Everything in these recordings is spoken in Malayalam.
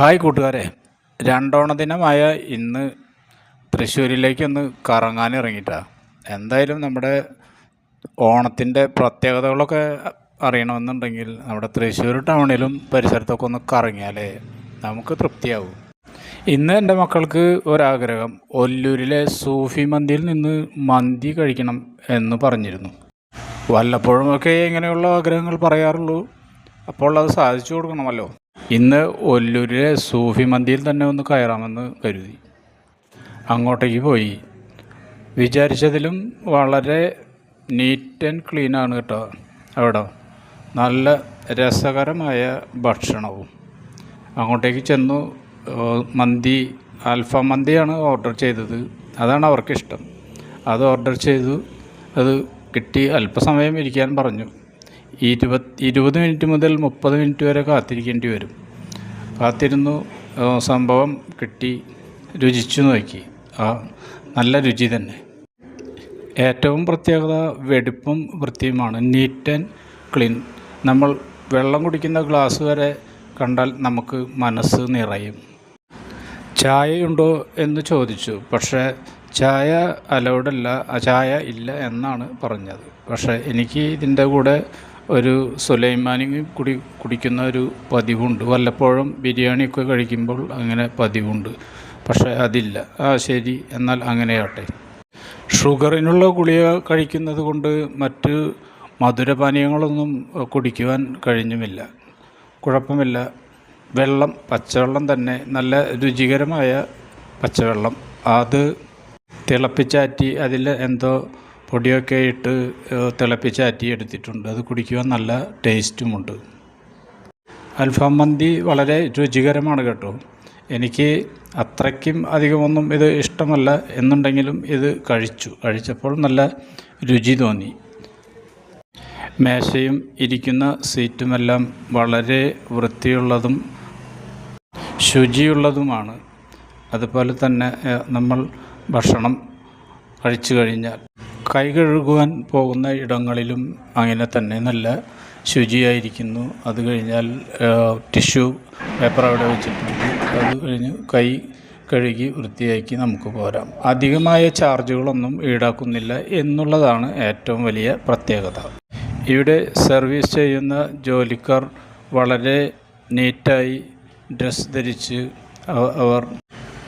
ഹായ് കൂട്ടുകാരെ. രണ്ടോണ ദിനമായ ഇന്ന് തൃശ്ശൂരിലേക്കൊന്ന് കറങ്ങാൻ ഇറങ്ങിയിട്ടാണ് എന്തായാലും നമ്മുടെ ഓണത്തിന്റെ പ്രത്യേകതകളൊക്കെ അറിയണമെന്നുണ്ടെങ്കിൽ നമ്മുടെ തൃശ്ശൂർ ടൗണിലും പരിസരത്തൊക്കെ ഒന്ന് കറങ്ങിയാലേ നമുക്ക് തൃപ്തിയാവും. ഇന്ന് എന്റെ മക്കൾക്ക് ഒരാഗ്രഹം ഒല്ലൂരിലെ സൂഫി മന്തിയിൽ നിന്ന് മന്തി കഴിക്കണം എന്ന് പറഞ്ഞിരുന്നു. വല്ലപ്പോഴുമൊക്കെ ഇങ്ങനെയുള്ള ആഗ്രഹങ്ങൾ പറയാറുള്ളൂ. അപ്പോൾ അത് സാധിച്ചു കൊടുക്കണമല്ലോ. ഇന്ന് ഒല്ലൂരിലെ സൂഫി മന്തിയിൽ തന്നെ ഒന്ന് കയറാമെന്ന് കരുതി. അങ്ങോട്ടേക്ക് പോയി. വിചാരിച്ചതിലും വളരെ നീറ്റ് ആൻഡ് ക്ലീൻ ആണ് കേട്ടോ അവിടെ. നല്ല രസകരമായ ഭക്ഷണവും. അങ്ങോട്ടേക്ക് ചെന്നു മന്തി അൽഫാം മന്തിയാണ് ഓർഡർ ചെയ്തത്. അതാണ് അവർക്കിഷ്ടം. അത് ഓർഡർ ചെയ്തു. അത് കിട്ടി. അല്പസമയം ഇരിക്കാൻ പറഞ്ഞു. ഇരുപത് ഇരുപത് മിനിറ്റ് മുതൽ മുപ്പത് മിനിറ്റ് വരെ കാത്തിരിക്കേണ്ടി വരും. കാത്തിരുന്നു സംഭവം കിട്ടി രുചിച്ചു നോക്കി. ആ നല്ല രുചി തന്നെ. ഏറ്റവും പ്രത്യേകത വെടിപ്പും വൃത്തിയുമാണ്. Neat and clean. നമ്മൾ വെള്ളം കുടിക്കുന്ന ഗ്ലാസ് വരെ കണ്ടാൽ നമുക്ക് മനസ്സ് നിറയും. ചായയുണ്ടോ എന്ന് ചോദിച്ചു. പക്ഷേ ചായ അലൗഡല്ല ചായ ഇല്ല എന്നാണ് പറഞ്ഞത്. പക്ഷേ എനിക്ക് ഇതിന്റെ കൂടെ ഒരു സുലൈമാനി കുടി കുടിക്കുന്ന ഒരു പതിവുണ്ട്. വല്ലപ്പോഴും ബിരിയാണിയൊക്കെ കഴിക്കുമ്പോൾ അങ്ങനെ പതിവുണ്ട്. പക്ഷേ അതില്ല. ആ ശരി. എന്നാൽ അങ്ങനെയാട്ടെ. ഷുഗറിനുള്ള ഗുളിക കഴിക്കുന്നത് കൊണ്ട് മറ്റ് മധുരപാനീയങ്ങളൊന്നും കുടിക്കുവാൻ കഴിഞ്ഞുമില്ല. കുഴപ്പമില്ല. വെള്ളം പച്ചവെള്ളം തന്നെ. നല്ല രുചികരമായ പച്ചവെള്ളം. അത് തിളപ്പിച്ചാറ്റി അതിൽ എന്തോ പൊടിയൊക്കെ ഇട്ട് തിളപ്പിച്ച് തിളപ്പിച്ചാറ്റി എടുത്തിട്ടുണ്ട് അത് കുടിക്കുവാൻ നല്ല ടേസ്റ്റുമുണ്ട്. അൽഫാം മന്തി വളരെ രുചികരമാണ് കേട്ടോ. എനിക്ക് അത്രയ്ക്കും അധികമൊന്നും ഇത് ഇഷ്ടമല്ല എന്നുണ്ടെങ്കിലും ഇത് കഴിച്ചു. കഴിച്ചപ്പോൾ നല്ല രുചി തോന്നി. മേശയും ഇരിക്കുന്ന സീറ്റുമെല്ലാം വളരെ വൃത്തിയുള്ളതും ശുചിയുള്ളതുമാണ്. അതുപോലെ തന്നെ നമ്മൾ ഭക്ഷണം കഴിച്ചു കഴിഞ്ഞാൽ കൈ കഴുകുവാൻ പോകുന്ന ഇടങ്ങളിലും അങ്ങനെ തന്നെ നല്ല ശുചിയായിരിക്കുന്നു. അത് കഴിഞ്ഞാൽ ടിഷ്യൂ പേപ്പർ അവിടെ വെച്ചിട്ടുണ്ട്. അത് കഴിഞ്ഞ് കൈ കഴുകി വൃത്തിയാക്കി നമുക്ക് പോരാം. അധികമായ ചാർജുകളൊന്നും ഈടാക്കുന്നില്ല എന്നുള്ളതാണ് ഏറ്റവും വലിയ പ്രത്യേകത. ഇവിടെ സർവീസ് ചെയ്യുന്ന ജോലിക്കാർ വളരെ നീറ്റായി ഡ്രസ് ധരിച്ച് അവർ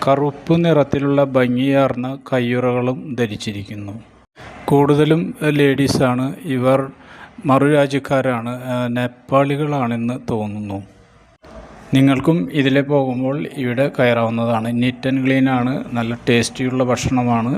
കറുപ്പ് നിറത്തിലുള്ള ഭംഗിയാർന്ന കയ്യുറകളും ധരിച്ചിരിക്കുന്നു. കൂടുതലും ലേഡീസാണ്. ഇവർ മറുരാജ്യക്കാരാണ്. നേപ്പാളികളാണെന്ന് തോന്നുന്നു. നിങ്ങൾക്കും ഇതിലെ പോകുമ്പോൾ ഇവിടെ കയറാവുന്നതാണ്. നീറ്റ് ആൻഡ് ക്ലീനാണ് നല്ല ടേസ്റ്റിയുള്ള ഭക്ഷണമാണ്.